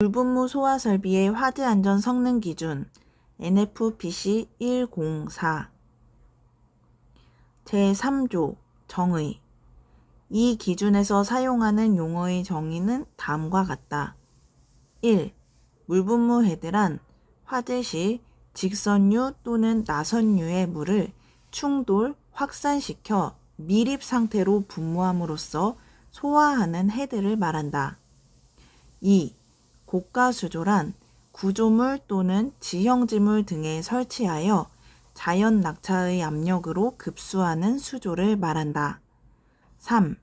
물분무 소화 설비의 화재 안전 성능 기준 NFPC 104 제3조 정의 이 기준에서 사용하는 용어의 정의는 다음과 같다. 1. 물분무 헤드란 화재 시 직선유 또는 나선유의 물을 충돌, 확산시켜 미립 상태로 분무함으로써 소화하는 헤드를 말한다. 2. 고가 수조란 구조물 또는 지형지물 등에 설치하여 자연 낙차의 압력으로 급수하는 수조를 말한다. 3.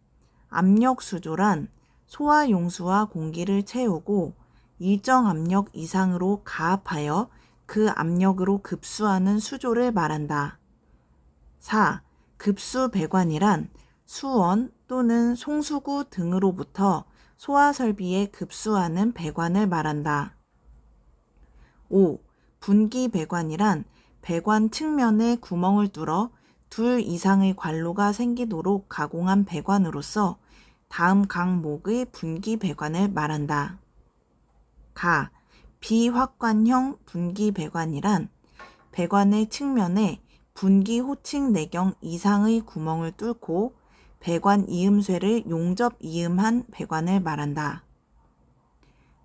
압력 수조란 소화 용수와 공기를 채우고 일정 압력 이상으로 가압하여 그 압력으로 급수하는 수조를 말한다. 4. 급수 배관이란 수원 또는 송수구 등으로부터 소화 설비에 급수하는 배관을 말한다. 5. 분기 배관이란 배관 측면에 구멍을 뚫어 둘 이상의 관로가 생기도록 가공한 배관으로서 다음 강목의 분기 배관을 말한다. 가. 비확관형 분기 배관이란 배관의 측면에 분기 호칭 내경 이상의 구멍을 뚫고 배관 이음쇠를 용접 이음한 배관을 말한다.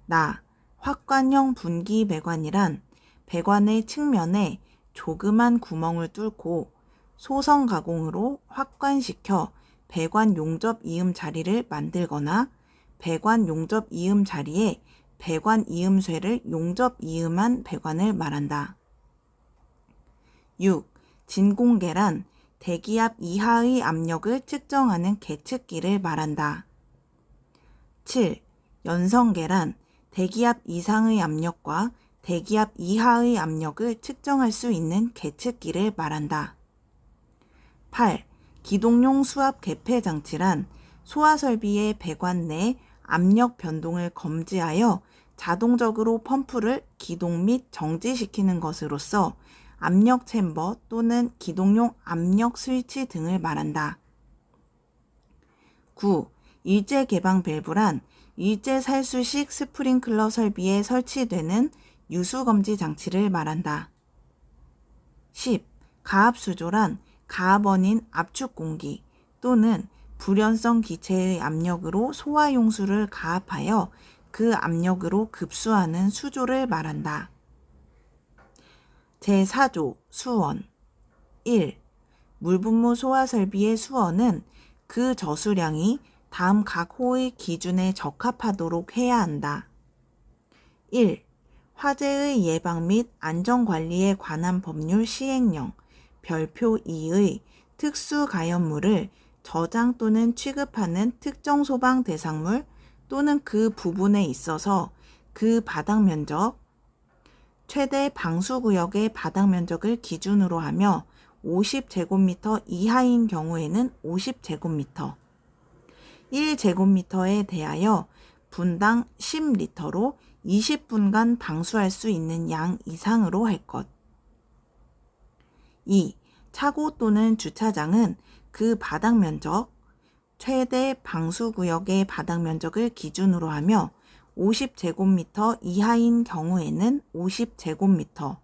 나. 확관형 분기 배관이란 배관의 측면에 조그만 구멍을 뚫고 소성 가공으로 확관시켜 배관 용접 이음 자리를 만들거나 배관 용접 이음 자리에 배관 이음쇠를 용접 이음한 배관을 말한다. 6. 진공계란 대기압 이하의 압력을 측정하는 계측기를 말한다. 7. 연성계란 대기압 이상의 압력과 대기압 이하의 압력을 측정할 수 있는 계측기를 말한다. 8. 기동용 수압 개폐 장치란 소화 설비의 배관 내 압력 변동을 검지하여 자동적으로 펌프를 기동 및 정지시키는 것으로서 압력 챔버 또는 기동용 압력 스위치 등을 말한다. 9. 일제 개방 밸브란 일제 살수식 스프링클러 설비에 설치되는 유수 검지 장치를 말한다. 10. 가압 수조란 가압원인 압축 공기 또는 불연성 기체의 압력으로 소화 용수를 가압하여 그 압력으로 급수하는 수조를 말한다. 제4조 수원 1. 물분무 소화 설비의 수원은 그 저수량이 다음 각 호의 기준에 적합하도록 해야 한다. 1. 화재의 예방 및 안전관리에 관한 법률 시행령 별표 2의 특수 가연물을 저장 또는 취급하는 특정 소방 대상물 또는 그 부분에 있어서 그 바닥 면적, 최대 방수구역의 바닥 면적을 기준으로 하며 50제곱미터 이하인 경우에는 50제곱미터, 1제곱미터에 대하여 분당 10리터로 20분간 방수할 수 있는 양 이상으로 할 것. 2. 차고 또는 주차장은 그 바닥 면적, 최대 방수구역의 바닥 면적을 기준으로 하며 50제곱미터 이하인 경우에는 50제곱미터,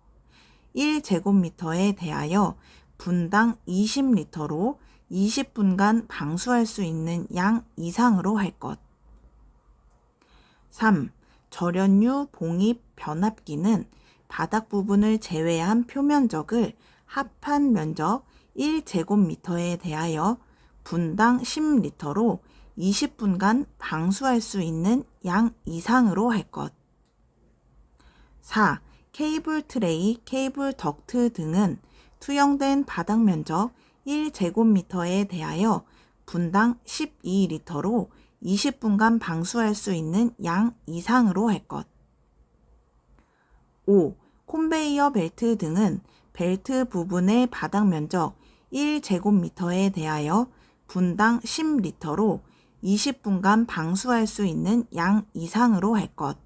1제곱미터에 대하여 분당 20리터로 20분간 방수할 수 있는 양 이상으로 할 것. 3. 절연유 봉입 변압기는 바닥 부분을 제외한 표면적을 합한 면적 1제곱미터에 대하여 분당 10리터로 20분간 방수할 수 있는 양 이상으로 할 것. 4. 케이블 트레이, 케이블 덕트 등은 투영된 바닥 면적 1제곱미터에 대하여 분당 12리터로 20분간 방수할 수 있는 양 이상으로 할 것. 5. 콘베이어 벨트 등은 벨트 부분의 바닥 면적 1제곱미터에 대하여 분당 10리터로 20분간 방수할 수 있는 양 이상으로 할 것.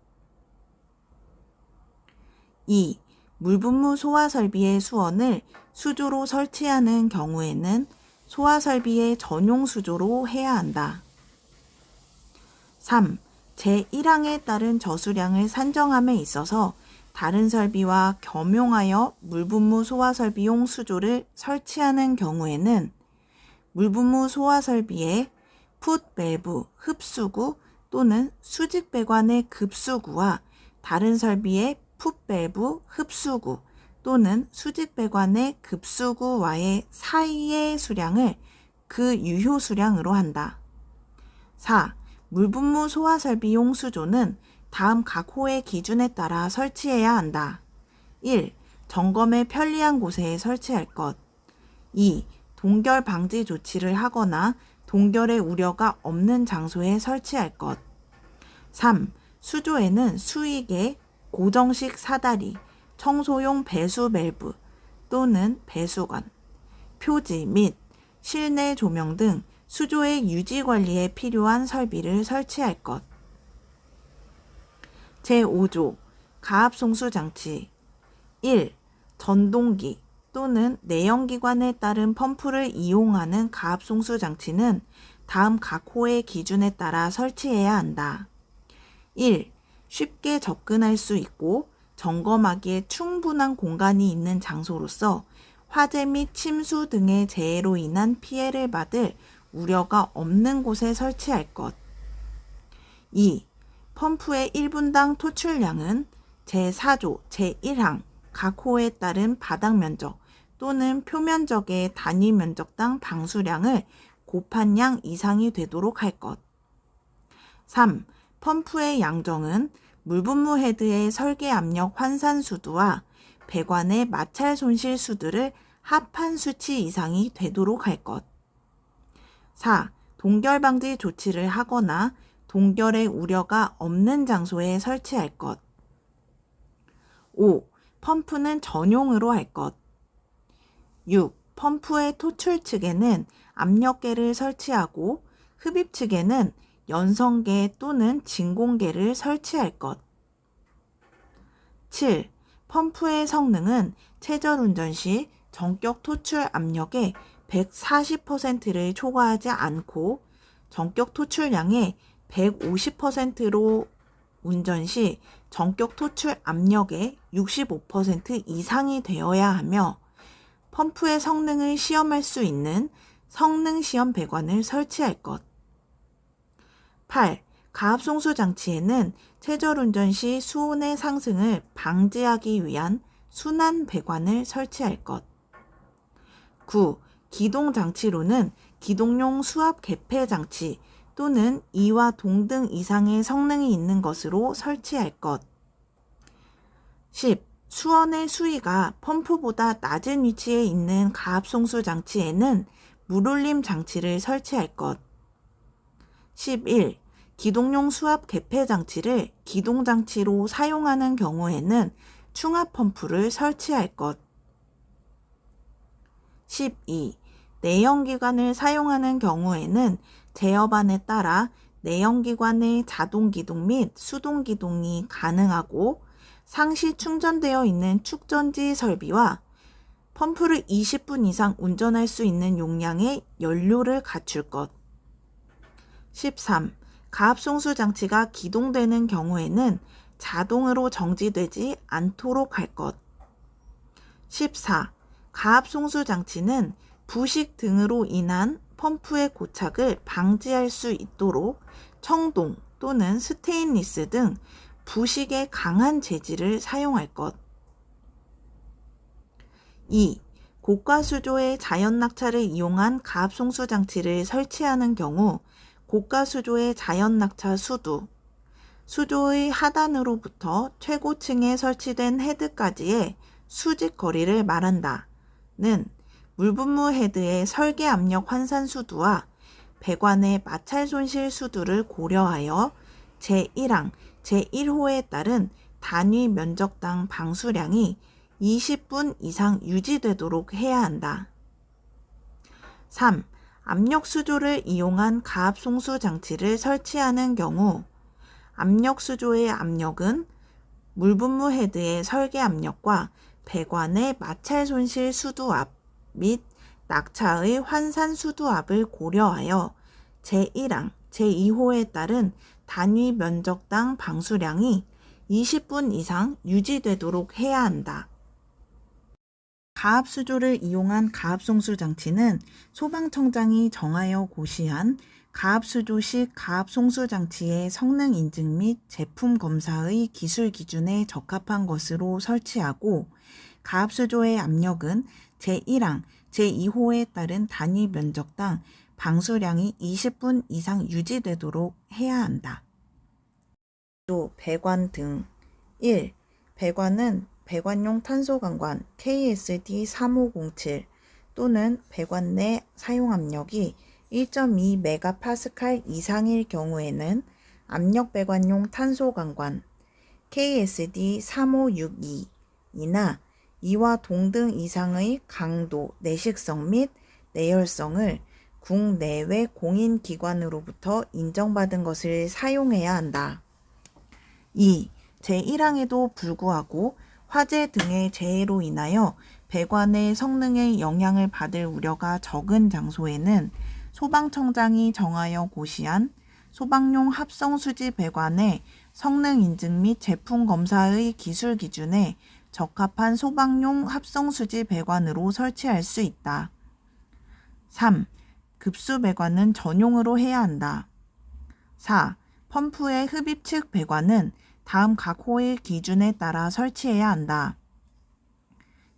2. 물분무 소화 설비의 수원을 수조로 설치하는 경우에는 소화 설비의 전용 수조로 해야 한다. 3. 제1항에 따른 저수량을 산정함에 있어서 다른 설비와 겸용하여 물분무 소화 설비용 수조를 설치하는 경우에는 물분무 소화 설비의 풋 밸브 흡수구 또는 수직 배관의 급수구와 다른 설비의 풋 밸브 흡수구 또는 수직 배관의 급수구와의 사이의 수량을 그 유효 수량으로 한다. 4. 물분무 소화 설비용 수조는 다음 각 호의 기준에 따라 설치해야 한다. 1. 점검에 편리한 곳에 설치할 것. 2. 동결 방지 조치를 하거나 동결의 우려가 없는 장소에 설치할 것. 3. 수조에는 수익의 고정식 사다리, 청소용 배수 밸브 또는 배수관, 표지 및 실내 조명 등 수조의 유지 관리에 필요한 설비를 설치할 것. 제5조 가압송수 장치 1. 전동기 또는 내연기관에 따른 펌프를 이용하는 가압송수 장치는 다음 각 호의 기준에 따라 설치해야 한다. 1. 쉽게 접근할 수 있고 점검하기에 충분한 공간이 있는 장소로서 화재 및 침수 등의 재해로 인한 피해를 받을 우려가 없는 곳에 설치할 것. 2. 펌프의 1분당 토출량은 제4조 제1항 각 호에 따른 바닥 면적 또는 표면적의 단위 면적당 방수량을 곱한 양 이상이 되도록 할 것. 3. 펌프의 양정은 물분무 헤드의 설계 압력 환산 수두와 배관의 마찰 손실 수두를 합한 수치 이상이 되도록 할 것. 4. 동결 방지 조치를 하거나 동결의 우려가 없는 장소에 설치할 것. 5. 펌프는 전용으로 할 것. 6. 펌프의 토출 측에는 압력계를 설치하고 흡입 측에는 연성계 또는 진공계를 설치할 것. 7. 펌프의 성능은 최저 운전 시 전격 토출 압력의 140%를 초과하지 않고 전격 토출량의 150%로 운전 시 전격 토출 압력의 65% 이상이 되어야 하며 펌프의 성능을 시험할 수 있는 성능 시험 배관을 설치할 것. 8. 가압송수 장치에는 최절 운전 시 수온의 상승을 방지하기 위한 순환 배관을 설치할 것. 9. 기동 장치로는 기동용 수압 개폐 장치 또는 2와 동등 이상의 성능이 있는 것으로 설치할 것. 10. 수원의 수위가 펌프보다 낮은 위치에 있는 가압 송수 장치에는 물올림 장치를 설치할 것. 11. 기동용 수압 개폐 장치를 기동 장치로 사용하는 경우에는 충압 펌프를 설치할 것. 12. 내연기관을 사용하는 경우에는 제어반에 따라 내연기관의 자동 기동 및 수동 기동이 가능하고 상시 충전되어 있는 축전지 설비와 펌프를 20분 이상 운전할 수 있는 용량의 연료를 갖출 것. 13. 가압송수 장치가 기동되는 경우에는 자동으로 정지되지 않도록 할 것. 14. 가압송수 장치는 부식 등으로 인한 펌프의 고착을 방지할 수 있도록 청동 또는 스테인리스 등 부식에 강한 재질을 사용할 것. 2. 고가 수조의 자연 낙차를 이용한 가압 송수 장치를 설치하는 경우 고가 수조의 자연 낙차 수두, 수조의 하단으로부터 최고층에 설치된 헤드까지의 수직 거리를 말한다. 는 물분무 헤드의 설계 압력 환산 수두와 배관의 마찰 손실 수두를 고려하여 제1항 제1호에 따른 단위 면적당 방수량이 20분 이상 유지되도록 해야 한다. 3. 압력 수조를 이용한 가압 송수 장치를 설치하는 경우 압력 수조의 압력은 물분무 헤드의 설계 압력과 배관의 마찰 손실 수두압 및 낙차의 환산 수두압을 고려하여 제1항, 제2호에 따른 단위 면적당 방수량이 20분 이상 유지되도록 해야 한다. 가압 수조를 이용한 가압 송수 장치는 소방청장이 정하여 고시한 가압 수조식 가압 송수 장치의 성능 인증 및 제품 검사의 기술 기준에 적합한 것으로 설치하고 가압 수조의 압력은 제1항, 제2호에 따른 단위 면적당 방수량이 20분 이상 유지되도록 해야 한다. 또 배관 등 1. 배관은 배관용 탄소관관 KSD3507 또는 배관 내 사용 압력이 1.2 메가파스칼 이상일 경우에는 압력 배관용 탄소관관 KSD3562 이나 이와 동등 이상의 강도, 내식성 및 내열성을 국내외 공인기관으로부터 인정받은 것을 사용해야 한다. 2. 제1항에도 불구하고 화재 등의 재해로 인하여 배관의 성능에 영향을 받을 우려가 적은 장소에는 소방청장이 정하여 고시한 소방용 합성수지 배관의 성능 인증 및 제품 검사의 기술 기준에 적합한 소방용 합성수지 배관으로 설치할 수 있다. 3. 급수 배관은 전용으로 해야 한다. 4. 펌프의 흡입 측 배관은 다음 각 호의 기준에 따라 설치해야 한다.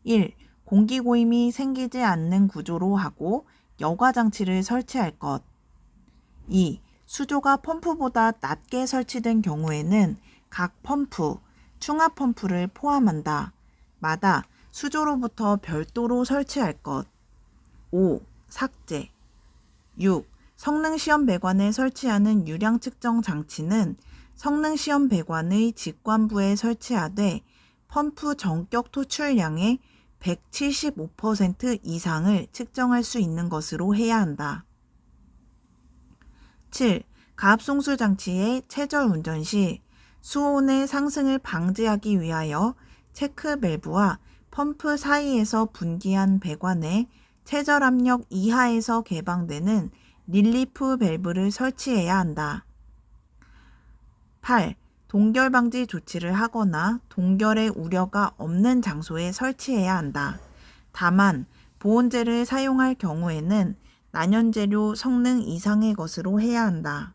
1. 공기 고임이 생기지 않는 구조로 하고 여과 장치를 설치할 것. 2. 수조가 펌프보다 낮게 설치된 경우에는 각 펌프, 충압 펌프를 포함한다. 마다 수조로부터 별도로 설치할 것. 5. 삭제. 6. 성능시험 배관에 설치하는 유량 측정 장치는 성능시험 배관의 직관부에 설치하되 펌프 전격 토출량의 175% 이상을 측정할 수 있는 것으로 해야 한다. 7. 가압송수 장치의 최절 운전 시 수온의 상승을 방지하기 위하여 체크 밸브와 펌프 사이에서 분기한 배관에 최절 압력 이하에서 개방되는 릴리프 밸브를 설치해야 한다. 8. 동결 방지 조치를 하거나 동결의 우려가 없는 장소에 설치해야 한다. 다만 보온재를 사용할 경우에는 난연재료 성능 이상의 것으로 해야 한다.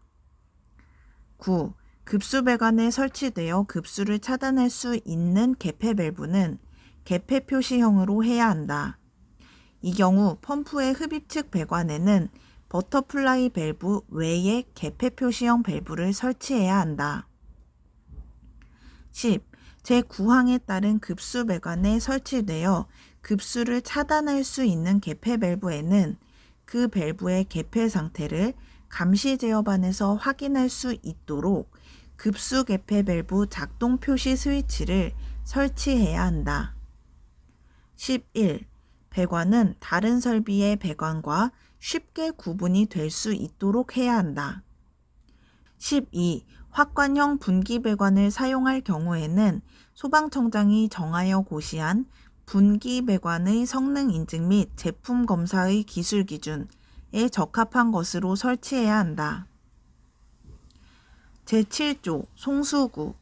9. 급수 배관에 설치되어 급수를 차단할 수 있는 개폐 밸브는 개폐 표시형으로 해야 한다. 이 경우 펌프의 흡입 측 배관에는 버터플라이 밸브 외에 개폐 표시형 밸브를 설치해야 한다. 10. 제9항에 따른 급수 배관에 설치되어 급수를 차단할 수 있는 개폐 밸브에는 그 밸브의 개폐 상태를 감시 제어반에서 확인할 수 있도록 급수 개폐 밸브 작동 표시 스위치를 설치해야 한다. 11. 배관은 다른 설비의 배관과 쉽게 구분이 될 수 있도록 해야 한다. 12. 확관형 분기 배관을 사용할 경우에는 소방청장이 정하여 고시한 분기 배관의 성능 인증 및 제품 검사의 기술 기준에 적합한 것으로 설치해야 한다. 제7조 송수구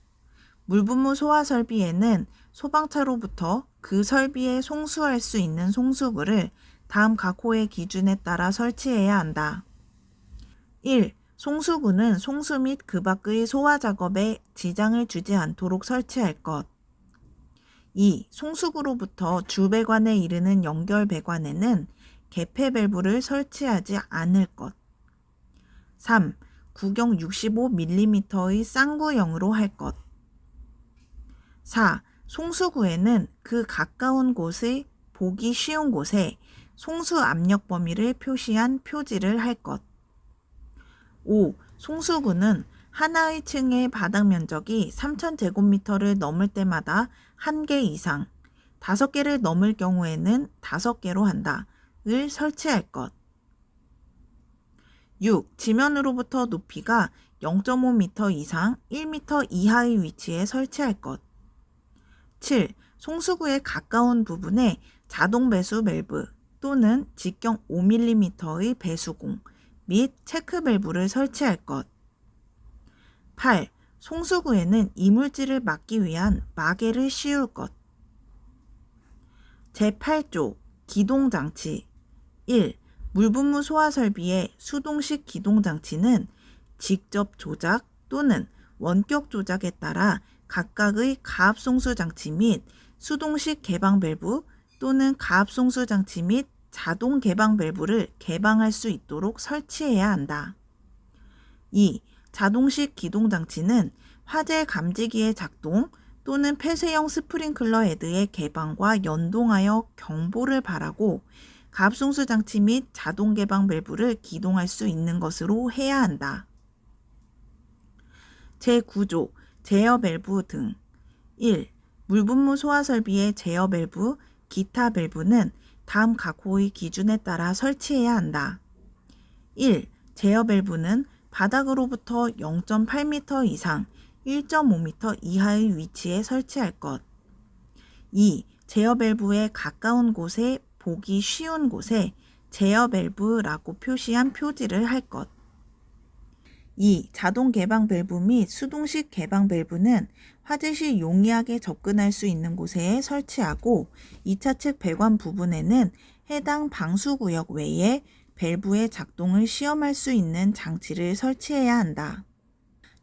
물분무 소화 설비에는 소방차로부터 그 설비에 송수할 수 있는 송수구를 다음 각 호의 기준에 따라 설치해야 한다. 1. 송수구는 송수 및 그 밖의 소화 작업에 지장을 주지 않도록 설치할 것. 2. 송수구로부터 주배관에 이르는 연결 배관에는 개폐 밸브를 설치하지 않을 것. 3. 구경 65mm의 쌍구형으로 할 것. 4. 송수구에는 그 가까운 곳의 보기 쉬운 곳에 송수 압력 범위를 표시한 표지를 할 것. 5. 송수구는 하나의 층의 바닥 면적이 3,000제곱미터를 넘을 때마다 한개 이상, 다섯 개를 넘을 경우에는 다섯 개로 한다. 을 설치할 것. 6. 지면으로부터 높이가 0.5m 이상 1m 이하의 위치에 설치할 것. 7. 송수구에 가까운 부분에 자동 배수 밸브 또는 직경 5mm의 배수공 및 체크 밸브를 설치할 것. 8. 송수구에는 이물질을 막기 위한 마개를 씌울 것. 제8조 기동장치 1. 물분무 소화 설비의 수동식 기동장치는 직접 조작 또는 원격 조작에 따라 각각의 가압송수 장치 및 수동식 개방 밸브 또는 가압송수 장치 및 자동 개방 밸브를 개방할 수 있도록 설치해야 한다. 2. 자동식 기동 장치는 화재 감지기의 작동 또는 폐쇄형 스프링클러 헤드의 개방과 연동하여 경보를 발하고 가압송수 장치 및 자동 개방 밸브를 기동할 수 있는 것으로 해야 한다. 제9조 제어 밸브 등 1. 물분무 소화 설비의 제어 밸브, 기타 밸브는 다음 각호의 기준에 따라 설치해야 한다. 1. 제어 밸브는 바닥으로부터 0.8m 이상 1.5m 이하의 위치에 설치할 것. 2. 제어 밸브에 가까운 곳에 보기 쉬운 곳에 제어 밸브라고 표시한 표지를 할 것. 2. 자동 개방 밸브 및 수동식 개방 밸브는 화재 시 용이하게 접근할 수 있는 곳에 설치하고 2차 측 배관 부분에는 해당 방수 구역 외에 밸브의 작동을 시험할 수 있는 장치를 설치해야 한다.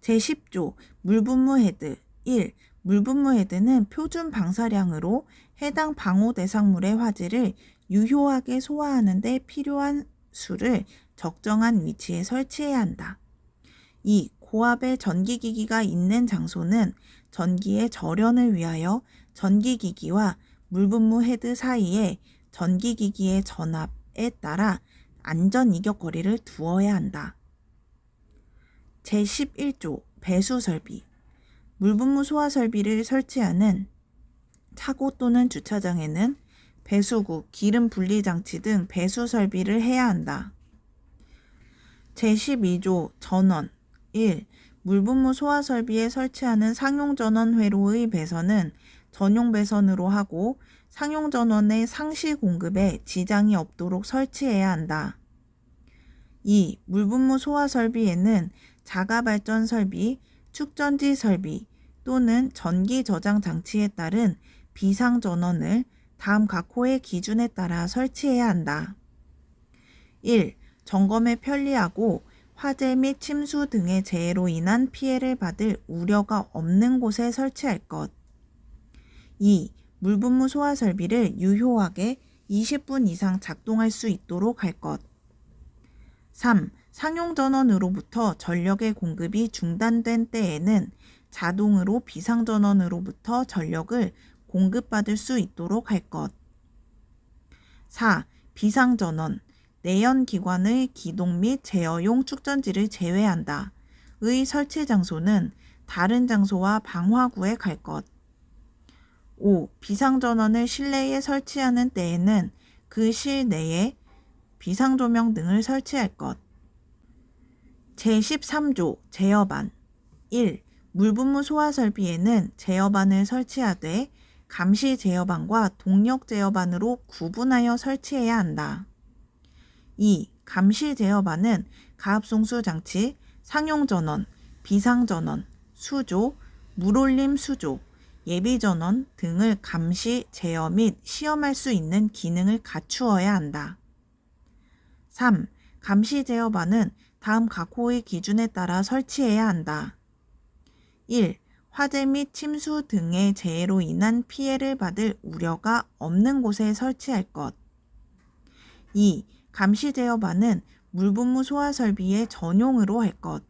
제10조 물분무 헤드 1. 물분무 헤드는 표준 방사량으로 해당 방호 대상물의 화재를 유효하게 소화하는 데 필요한 수를 적정한 위치에 설치해야 한다. 2. 고압의 전기기기가 있는 장소는 전기의 절연을 위하여 전기기기와 물분무 헤드 사이에 전기기기의 전압에 따라 안전 이격 거리를 두어야 한다. 제11조 배수 설비 물분무 소화 설비를 설치하는 차고 또는 주차장에는 배수구, 기름 분리 장치 등 배수 설비를 해야 한다. 제12조 전원 1. 물분무 소화 설비에 설치하는 상용 전원 회로의 배선은 전용 배선으로 하고 상용 전원의 상시 공급에 지장이 없도록 설치해야 한다. 2. 물분무 소화 설비에는 자가 발전 설비, 축전지 설비 또는 전기 저장 장치에 따른 비상 전원을 다음 각 호의 기준에 따라 설치해야 한다. 1. 점검에 편리하고 화재 및 침수 등의 재해로 인한 피해를 받을 우려가 없는 곳에 설치할 것. 2. 물분무 소화 설비를 유효하게 20분 이상 작동할 수 있도록 할 것. 3. 상용 전원으로부터 전력의 공급이 중단된 때에는 자동으로 비상 전원으로부터 전력을 공급받을 수 있도록 할 것. 4. 비상 전원. 내연 기관의 기동 및 제어용 축전지를 제외한다. 의 설치 장소는 다른 장소와 방화구에 갈 것. 5. 비상전원을 실내에 설치하는 때에는 그 실내에 비상조명 등을 설치할 것. 제13조 제어반 1. 물분무 소화 설비에는 제어반을 설치하되 감시 제어반과 동력 제어반으로 구분하여 설치해야 한다. 2. 감시 제어반은 가압송수 장치, 상용 전원, 비상 전원, 수조, 물올림 수조, 예비 전원 등을 감시, 제어 및 시험할 수 있는 기능을 갖추어야 한다. 3. 감시 제어반은 다음 각 호의 기준에 따라 설치해야 한다. 1. 화재 및 침수 등의 재해로 인한 피해를 받을 우려가 없는 곳에 설치할 것. 2. 감시 제어반은 물분무 소화 설비의 전용으로 할 것.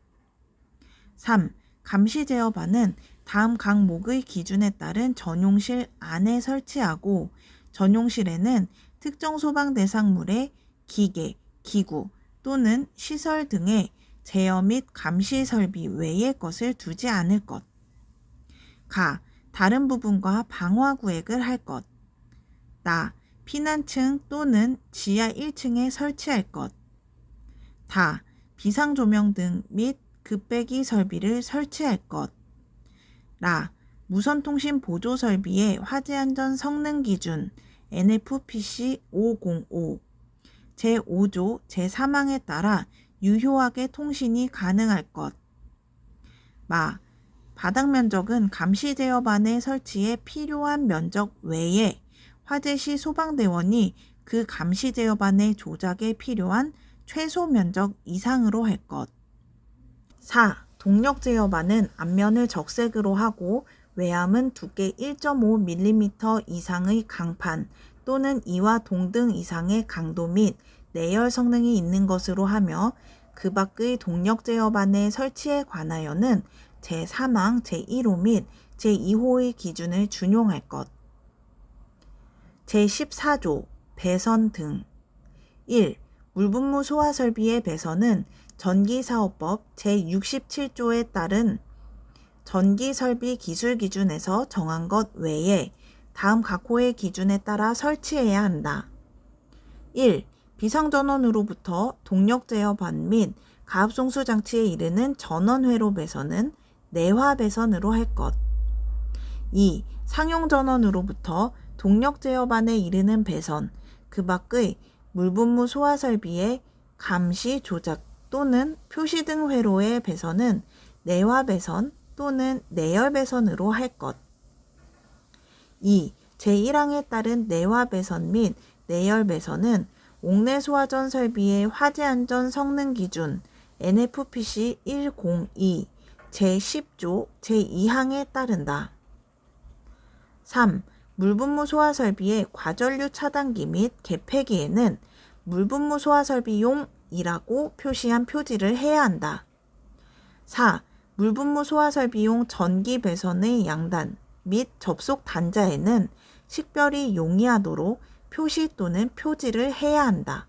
3. 감시 제어반은 다음 각목의 기준에 따른 전용실 안에 설치하고 전용실에는 특정 소방 대상물의 기계, 기구 또는 시설 등의 제어 및 감시 설비 외의 것을 두지 않을 것. 가. 다른 부분과 방화 구획을 할 것. 나. 피난층 또는 지하 1층에 설치할 것. 다. 비상조명 등 및 급배기 설비를 설치할 것. 라. 무선통신 보조 설비의 화재 안전 성능 기준 NFPC 505 제5조 제3항에 따라 유효하게 통신이 가능할 것. 마. 바닥 면적은 감시 제어반의 설치에 필요한 면적 외에 화재 시 소방대원이 그 감시 제어반의 조작에 필요한 최소 면적 이상으로 할 것. 4. 동력 제어반은 앞면을 적색으로 하고 외암은 두께 1.5mm 이상의 강판 또는 이와 동등 이상의 강도 및 내열 성능이 있는 것으로 하며 그 밖의 동력 제어반의 설치에 관하여는 제3항 제1호 및 제2호의 기준을 준용할 것. 제14조 배선 등 1. 물분무 소화 설비의 배선은 전기사업법 제67조에 따른 전기설비 기술 기준에서 정한 것 외에 다음 각 호의 기준에 따라 설치해야 한다. 1. 비상전원으로부터 동력 제어반 및 가압송수 장치에 이르는 전원회로 배선은 내화 배선으로 할 것. 2. 상용 전원으로부터 동력 제어반에 이르는 배선, 그 밖의 물분무 소화 설비의 감시 조작 또는 표시 등 회로의 배선은 내화 배선 또는 내열 배선으로 할 것. 2. 제1항에 따른 내화 배선 및 내열 배선은 옥내 소화전 설비의 화재 안전 성능 기준 NFPC 102 제10조 제2항에 따른다. 3. 물분무 소화 설비의 과전류 차단기 및 개폐기에는 물분무 소화 설비용이라고 표시한 표지를 해야 한다. 4. 물분무 소화 설비용 전기 배선의 양단 및 접속 단자에는 식별이 용이하도록 표시 또는 표지를 해야 한다.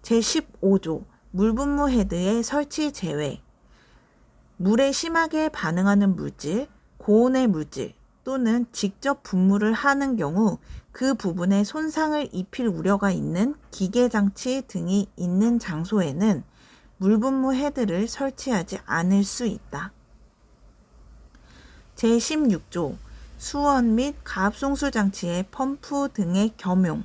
제15조 물분무 헤드의 설치 제외 물에 심하게 반응하는 물질, 고온의 물질 또는 직접 분무를 하는 경우 그 부분에 손상을 입힐 우려가 있는 기계 장치 등이 있는 장소에는 물분무 헤드를 설치하지 않을 수 있다. 제16조 수원 및 가압송수 장치의 펌프 등의 겸용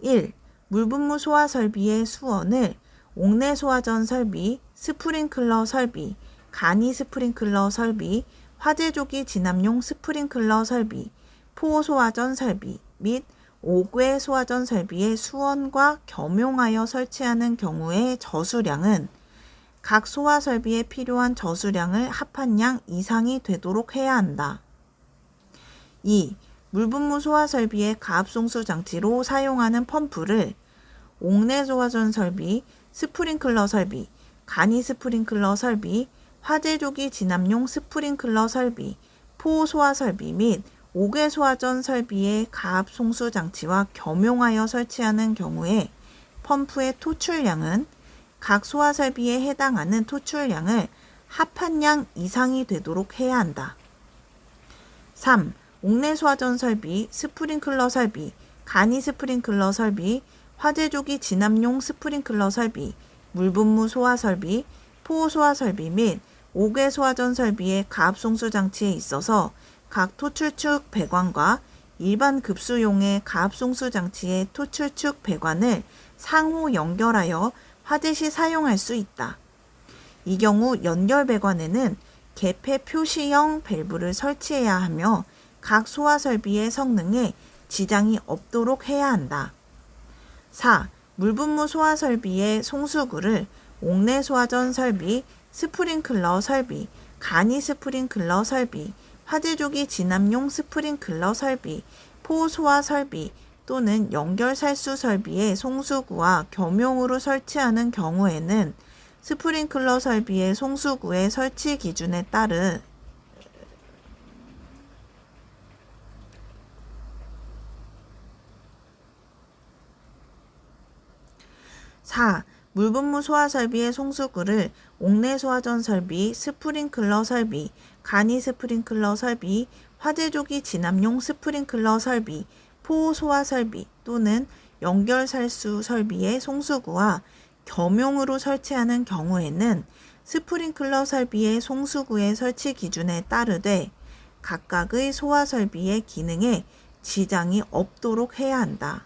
1. 물분무 소화 설비의 수원을 옥내 소화전 설비, 스프링클러 설비, 간이 스프링클러 설비, 화재조기 진압용 스프링클러 설비, 포 소화전 설비 및 옥외 소화전 설비의 수원과 겸용하여 설치하는 경우의 저수량은 각 소화 설비에 필요한 저수량을 합한 양 이상이 되도록 해야 한다. 2. 물분무 소화 설비의 가압송수 장치로 사용하는 펌프를 옥내 소화전 설비, 스프링클러 설비, 간이 스프링클러 설비, 화재조기 진압용 스프링클러 설비, 포 소화 설비 및 옥외 소화전 설비의 가압 송수 장치와 겸용하여 설치하는 경우에 펌프의 토출량은 각 소화 설비에 해당하는 토출량을 합한 양 이상이 되도록 해야 한다. 3. 옥내 소화전 설비, 스프링클러 설비, 간이 스프링클러 설비, 화재조기 진압용 스프링클러 설비, 물분무 소화 설비, 포 소화 설비 및 옥외 소화전 설비의 가압 송수 장치에 있어서 각 토출축 배관과 일반 급수용의 가압송수 장치의 토출축 배관을 상호 연결하여 화재 시 사용할 수 있다. 이 경우 연결 배관에는 개폐 표시형 밸브를 설치해야 하며 각 소화 설비의 성능에 지장이 없도록 해야 한다. 4. 물분무 소화 설비의 송수구를 옥내 소화전 설비, 스프링클러 설비, 간이 스프링클러 설비, 화재조기 진압용 스프링클러 설비, 포소화 설비 또는 연결 살수 설비의 송수구와 겸용으로 설치하는 경우에는 스프링클러 설비의 송수구의 설치 기준에 따른 4. 물분무 소화 설비의 송수구를 옥내 소화전 설비, 스프링클러 설비, 간이 스프링클러 설비, 화재조기 진압용 스프링클러 설비, 포 소화 설비 또는 연결 살수 설비의 송수구와 겸용으로 설치하는 경우에는 스프링클러 설비의 송수구의 설치 기준에 따르되 각각의 소화 설비의 기능에 지장이 없도록 해야 한다.